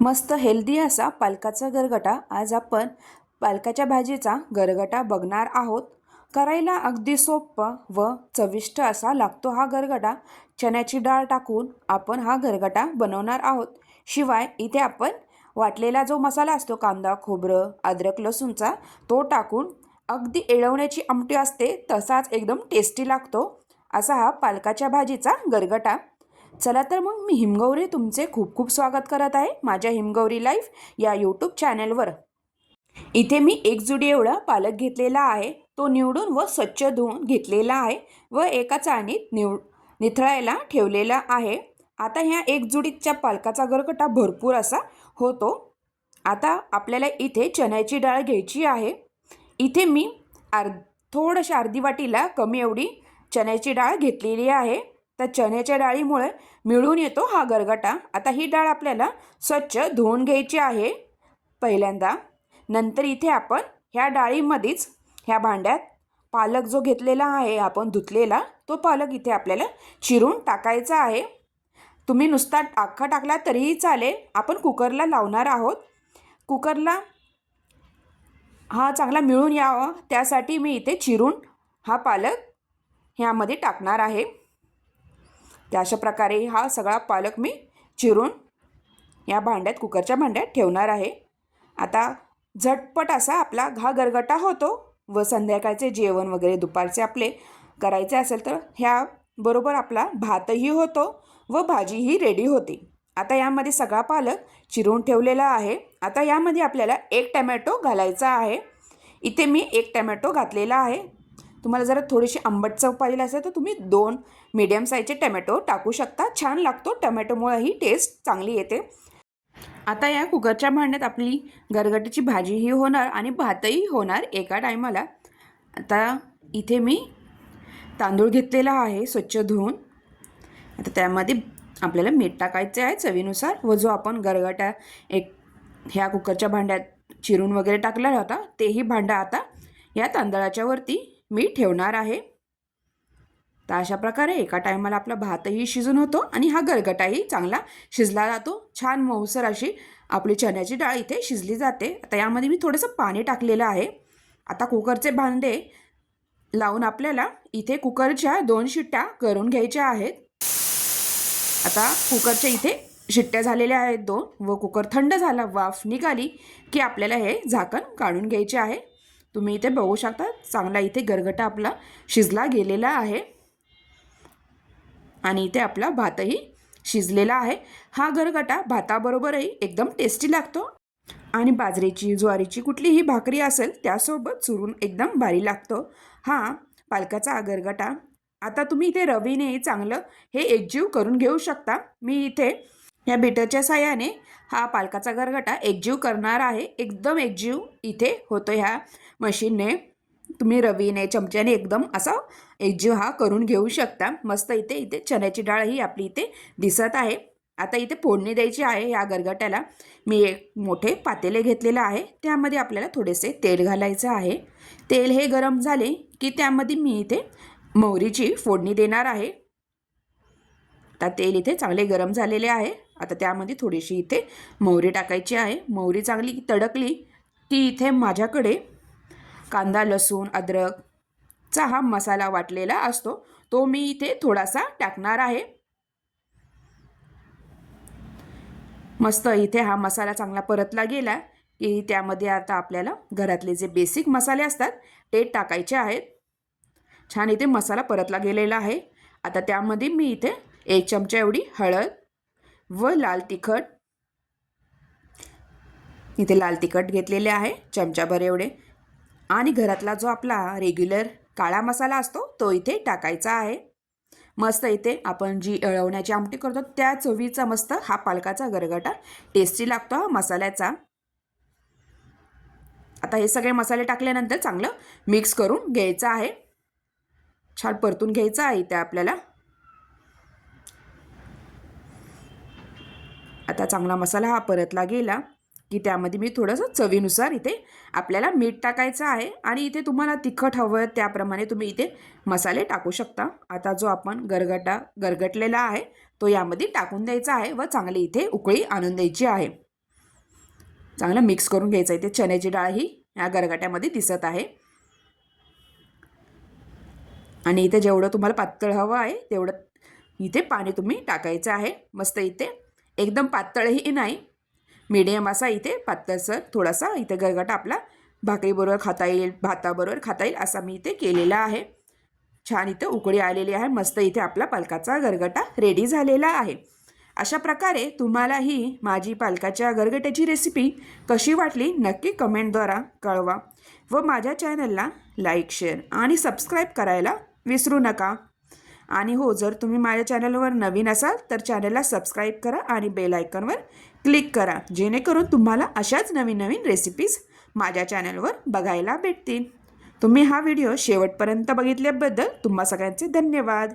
मस्त हेल्दी असा पालकाचा गरगटा. आज आपण पालकाच्या भाजीचा गरगटा बघणार आहोत. करायला अगदी सोपं व चविष्ट असा लागतो हा गरगटा. चण्याची डाळ टाकून आपण हा गरगटा बनवणार आहोत. शिवाय इथे आपण वाटलेला जो मसाला असतो कांदा खोबरं अद्रक लसूणचा तो टाकून अगदी एळवण्याची आमटी असते तसाच एकदम टेस्टी लागतो. असा हा पालकाच्या भाजीचा गरगटा. चला तर मग मी हिमगौरी तुमचे खूप खूप स्वागत करत आहे माझ्या हिमगौरी लाईफ या यूट्यूब चॅनलवर. इथे मी एक जुडी एवढा पालक घेतलेला आहे. तो निवडून व स्वच्छ धुवून घेतलेला आहे व एका चाळणीत निव निथळायला ठेवलेला आहे. आता ह्या एक जुडीच्या पालकाचा गरगटा भरपूर असा होतो. आता आपल्याला इथे चण्याची डाळ घ्यायची आहे. इथे मी अर्ध थोडंशा अर्धी वाटीला कमी एवढी चण्याची डाळ घेतलेली आहे. त्या चण्याच्या डाळीमुळे मिळून येतो हा गरगटा. आता ही डाळ आपल्याला स्वच्छ धुवून घ्यायची आहे पहिल्यांदा. नंतर इथे आपण ह्या डाळीमध्येच ह्या भांड्यात पालक जो घेतलेला आहे आपण धुतलेला तो पालक इथे आपल्याला चिरून टाकायचा आहे. तुम्ही नुसता अख्खा टाकला तरीही चालेल. आपण कुकरला लावणार आहोत. कुकरला हा चांगला मिळून यावा. त्यासाठी मी इथे चिरून हा पालक ह्यामध्ये टाकणार आहे. त्या अशा प्रकारे हा सगळा पालक मी चिरून या भांड्यात कुकरच्या भांड्यात ठेवणार आहे. आता झटपट असा आपला घा गरगटा होतो व संध्याकाळचे जेवण वगैरे दुपारचे आपले करायचे असेल तर ह्या बरोबर आपला भातही होतो व भाजीही रेडी होते. आता यामध्ये सगळा पालक चिरून ठेवलेला आहे. आता यामध्ये आपल्याला एक टमॅटो घालायचा आहे. इथे मी एक टमॅटो घातलेला आहे. तुम्हाला जरा थोडीशी आंबट चव पाहिजे असेल तर तुम्ही दोन मीडियम साईजचे टमॅटो टाकू शकता. छान लागतो. टमॅटोमुळे ही टेस्ट चांगली येते. आता या कुकरच्या भांड्यात आपली गरगटीची भाजीही होणार आणि भातही होणार एका टायमाला आता इथे मी तांदूळ घेतलेला आहे स्वच्छ धुवून. आता त्यामध्ये आपल्याला मीठ टाकायचे आहे चवीनुसार व जो आपण गरगटा एक ह्या कुकरच्या भांड्यात चिरून वगैरे टाकला होता तेही भांडं आता या तांदळाच्या वरती मी ठेवणार आहे. तर अशा प्रकारे एका टायमाला आपला भातही शिजून होतो आणि हा गरगटाही चांगला शिजला जातो. छान मऊसर अशी आपली चण्याची डाळ इथे शिजली जाते. आता यामध्ये मी थोडंसं पाणी टाकलेलं आहे. आता कुकरचे भांडे लावून आपल्याला इथे कुकरच्या दोन शिट्ट्या करून घ्यायच्या आहेत. आता कुकरच्या इथे शिट्ट्या झालेल्या आहेत दोन व कुकर थंड झाला वाफ निघाली की आपल्याला हे झाकण काढून घ्यायचे आहे. तुम्ही इथे बघू शकता चांगला इथे गरगटा आपला शिजला गेलेला आहे. आणि इथे आपला भातही शिजलेला आहे. हा गरगटा भाताबरोबरही एकदम टेस्टी लागतो. आणि बाजरीची ज्वारीची कुठलीही भाकरी असेल त्यासोबत चुरून एकदम भारी लागतो. हा पालकाचा गरगटा. आता तुम्ही इथे रवीने चांगलं हे एकजीव करून घेऊ शकता. मी इथे या बीटरच्या साह्याने हा पालकाचा गरगटा एकजीव करणार आहे. एकदम एकजीव इथे होतो ह्या मशीनने. तुम्ही रवीने चमच्याने एकदम असा एकजीव हा करून घेऊ शकता. मस्त इथे इथे चण्याची डाळ ही आपली इथे दिसत आहे. आता इथे फोडणी द्यायची आहे या गरगट्याला मी एक मोठे पातेले घेतलेलं आहे. त्यामध्ये आपल्याला थोडेसे तेल घालायचं आहे. तेल हे गरम झाले की त्यामध्ये मी इथे मोहरीची फोडणी देणार आहे. आता तेल इथे चांगले गरम झालेले आहे. आता त्यामध्ये थोडीशी इथे मोहरी टाकायची आहे. मोहरी चांगली तडकली की इथे माझ्याकडे कांदा लसूण अद्रकचा हा मसाला वाटलेला असतो. तो मी इथे थोडासा टाकणार आहे. मस्त इथे हा मसाला चांगला परतला गेला की त्यामध्ये आता आपल्याला घरातले जे बेसिक मसाले असतात ते टाकायचे आहेत. छान इथे मसाला परतला गेलेला आहे. आता त्यामध्ये मी इथे एक चमचा एवढी हळद व लाल तिखट. इथे लाल तिखट घेतलेले आहे चमचाभर एवढे. आणि घरातला जो आपला रेग्युलर काळा मसाला असतो तो इथे टाकायचा आहे. मस्त इथे आपण जी अळवण्याची आमटी करतो त्या चवीचा मस्त हा पालकाचा गरगटा टेस्टी लागतो हा मसाल्याचा. आता हे सगळे मसाले टाकल्यानंतर चांगलं मिक्स करून घ्यायचं आहे. छान परतून घ्यायचं आहे इथे आपल्याला. आता चांगला मसाला हा परतला गेला की त्यामध्ये मी थोडंसं चवीनुसार इथे आपल्याला मीठ टाकायचं आहे आणि इथे तुम्हाला तिखट हवं त्याप्रमाणे तुम्ही इथे मसाले टाकू शकता. आता जो आपण गरगटा गरगटलेला आहे तो यामध्ये टाकून द्यायचा आहे व चांगली इथे उकळी आणून द्यायची आहे. चांगलं मिक्स करून घ्यायचं आहे. ते चण्याची डाळ ही या गरगाट्यामध्ये दिसत आहे. आणि इथे जेवढं तुम्हाला पातळ हवं आहे तेवढं इथे पाणी तुम्ही टाकायचं आहे. मस्त इथे एकदम पातळही नाही. मीडियम असा इथे पातळसर थोडासा इथे गरगाटा आपला भाकरीबरोबर खाता येईल भाताबरोबर खाता येईल असा मी इथे केलेला आहे. छान इथं उकळी आलेली आहे मस्त इथे आपला पालकाचा गरगटा रेडी झालेला आहे. अशा प्रकारे तुम्हालाही माझी पालकाच्या गरगट्याची रेसिपी कशी वाटली नक्की कमेंटद्वारा कळवा. व माझ्या चॅनलला लाईक शेअर आणि सबस्क्राईब करायला विसरू नका. आणि हो जर तुम्ही माझ्या चॅनलवर नवीन असाल तर चॅनलला सबस्क्राईब करा आणि बेल आयकॉनवर क्लिक करा जेणेकरून तुम्हाला अशाच नवीन नवीन रेसिपीज माझ्या चॅनलवर बघायला भेटतील. तुम्ही हा व्हिडिओ शेवटपर्यंत बघितल्याबद्दल तुम्हा सगळ्यांचे धन्यवाद.